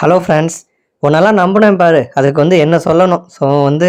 Hello friends உன்னெல்லாம் நம்பினேன் பாரு. அதுக்கு வந்து என்ன சொல்லணும்? ஸோ வந்து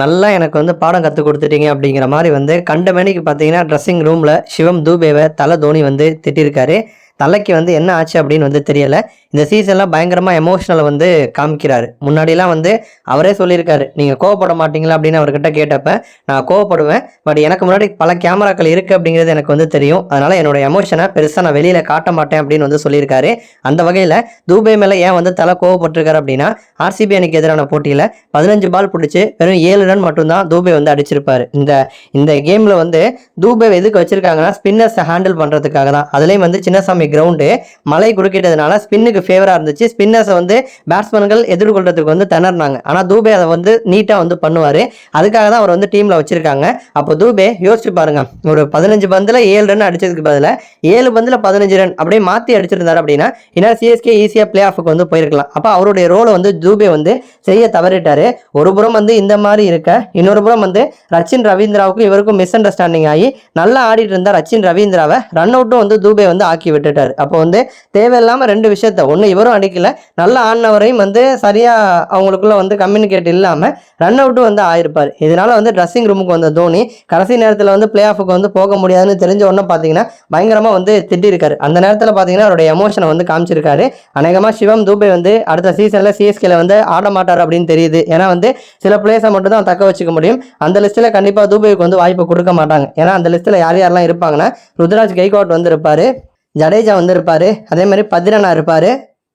நல்லா எனக்கு வந்து பாடம் கற்றுக் கொடுத்துட்டீங்க அப்படிங்கிற மாதிரி வந்து கண்ட மணிக்கு பார்த்தீங்கன்னா ட்ரெஸ்ஸிங் ரூமில் சிவம் தூபேவை தலை தோனி வந்து திட்டிருக்காரு. தலைக்கு வந்து என்ன ஆச்சு அப்படின்னு வந்து தெரியல. இந்த சீசன்லாம் பயங்கரமாக எமோஷனலை வந்து காமிக்கிறாரு. முன்னாடிலாம் வந்து அவரே சொல்லியிருக்காரு நீங்கள் கோவப்பட மாட்டீங்களா? அப்படின்னு அவர்கிட்ட கேட்டப்ப நான் கோவப்படுவேன் பட் எனக்கு முன்னாடி பல கேமராக்கள் இருக்குது அப்படிங்கிறது எனக்கு வந்து தெரியும். அதனால் என்னோட எமோஷனை பெருசாக நான் வெளியில் காட்ட மாட்டேன் அப்படின்னு வந்து சொல்லியிருக்காரு. அந்த வகையில் தூபே மேலே ஏன் வந்து தலை கோவப்பட்டிருக்காரு அப்படின்னா ஆர்சிபி அணிக்கு எதிரான போட்டியில் பதினஞ்சு பால் பிடிச்சி வெறும் ஏழு ரன் மட்டும்தான் தூபே வந்து அடிச்சிருப்பாரு. இந்த இந்த கேமில் வந்து தூபே எதுக்கு வச்சிருக்காங்கன்னா ஸ்பின்னர்ஸை ஹேண்டில் பண்ணுறதுக்காக தான். அதுலேயும் வந்து சின்னசாமி கிரவுண்டு மலை குறுக்கிட்டதுனால ஸ்பின்னுக்கு ஃபேவராக இருந்துச்சு. ஸ்பின்னர்ஸை வந்து பேட்ஸ்மேன்கள் எதிர்கொள்றதுக்கு வந்து திணறினாங்க. ஆனால் தூபே அதை வந்து நீட்டாக வந்து பண்ணுவார். அதுக்காக தான் அவர் வந்து டீமில் வச்சிருக்காங்க. அப்போ தூபே யோசிச்சு பாருங்க. ஒரு பதினஞ்சு பந்தில் ஏழு ரன் அடிச்சதுக்கு பதிலாக ஏழு பந்தில் பதினஞ்சு ரன் அப்படியே மாற்றி அடிச்சிருந்தாரு அப்படின்னா ஏன்னா சிஎஸ்கே ஈஸியாக பிளே ஆஃபுக்கு வந்து போயிருக்கலாம். அப்போ அவருடைய ரோலை வந்து தூபே வந்து செய்ய தவறிட்டாரு. ஒரு புறம் வந்து இந்த மாதிரி இருக்க இன்னொரு புறம் வந்து ரச்சின் ரவீந்திராவுக்கும் இவருக்கும் மிஸ் அண்டர்ஸ்டாண்டிங் ஆகி நல்லா ஆடிட்டு இருந்த ரச்சின் ரவீந்திராவை ரன் அவுட்டும் வந்து தூபே வந்து ஆக்கி விட்டுட்டு அப்போ வந்து தேவையில்லாமல் ரெண்டு விஷயத்த ஒன்று இவரும் அடிக்கல நல்ல ஆடினவரையும் வந்து சரியாக அவங்களுக்குள்ள வந்து கம்யூனிகேட் இல்லாமல் ரன் அவுட்டும் வந்து ஆயிருப்பார். இதனால வந்து ட்ரெஸ்ஸிங் ரூமுக்கு வந்த தோனி கடைசி நேரத்தில் வந்து பிளே ஆஃபுக்கு வந்து போக முடியாதுன்னு தெரிஞ்ச உடனே பார்த்தீங்கன்னா பயங்கரமாக வந்து திட்டிருக்காரு. அந்த நேரத்தில் பார்த்தீங்கன்னா அவருடைய எமோஷனை வந்து காமிச்சிருக்காரு. அநேகமாக சிவம் தூபே வந்து அடுத்த சீசனில் சிஎஸ்கேல வந்து ஆட மாட்டார் அப்படின்னு தெரியுது. ஏன்னா வந்து சில பிளேஸை மட்டும் தான் தக்க வச்சுக்க முடியும். அந்த லிஸ்ட்டில் கண்டிப்பாக தூபேவுக்கு வந்து வாய்ப்பு கொடுக்க மாட்டாங்க. ஏன்னா அந்த லிஸ்ட்டில் யார் யாரெல்லாம் இருப்பாங்கன்னா ருத்ராஜ் கெய்கோட் வந்து இருப்பார். ஜடேஜா வந்து இருப்பார் அதே மாதிரி பதிரனா இருப்பார்.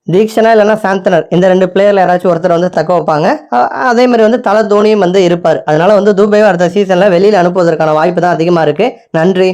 தீக்ஷனா இல்லைன்னா சாந்தனர். இந்த ரெண்டு பிளேயரில் யாராச்சும் ஒருத்தர் வந்து தக்க வைப்பாங்க. அதே மாதிரி வந்து தலை தோனியும் வந்து இருப்பார். அதனால வந்து தூபேவை அடுத்த சீசனில் வெளியில் அனுப்புவதற்கான வாய்ப்பு தான் அதிகமாக இருக்குது நன்றி.